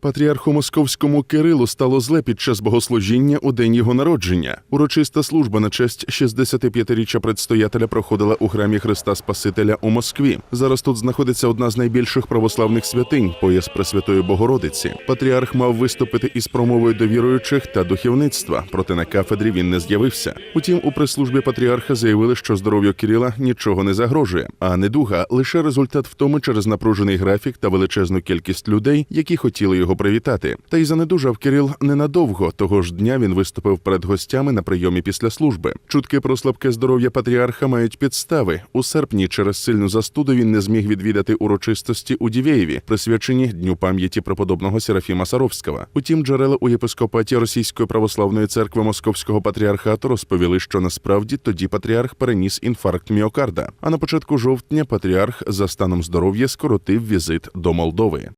Патріарху московському Кирилу стало зле під час богослужіння у день його народження. Урочиста служба на честь 65-річчя предстоятеля проходила у храмі Христа Спасителя у Москві. Зараз тут знаходиться одна з найбільших православних святинь пояс Пресвятої Богородиці. Патріарх мав виступити із промовою до віруючих та духовництва, проте на кафедрі він не з'явився. Утім, у прес-службі патріарха заявили, що здоров'ю Кирила нічого не загрожує, а недуга лише результат втоми через напружений графік та величезну кількість людей, які хотіли його привітати. Та й занедужав Кирил ненадовго. Того ж дня він виступив перед гостями на прийомі після служби. Чутки про слабке здоров'я патріарха мають підстави. У серпні через сильну застуду він не зміг відвідати урочистості у Дівєєві, присвячені дню пам'яті преподобного Серафіма Саровського. Утім, джерела у єпископаті Російської православної церкви Московського патріархату розповіли, що насправді тоді патріарх переніс інфаркт міокарда. А на початку жовтня патріарх за станом здоров'я скоротив візит до Молдови.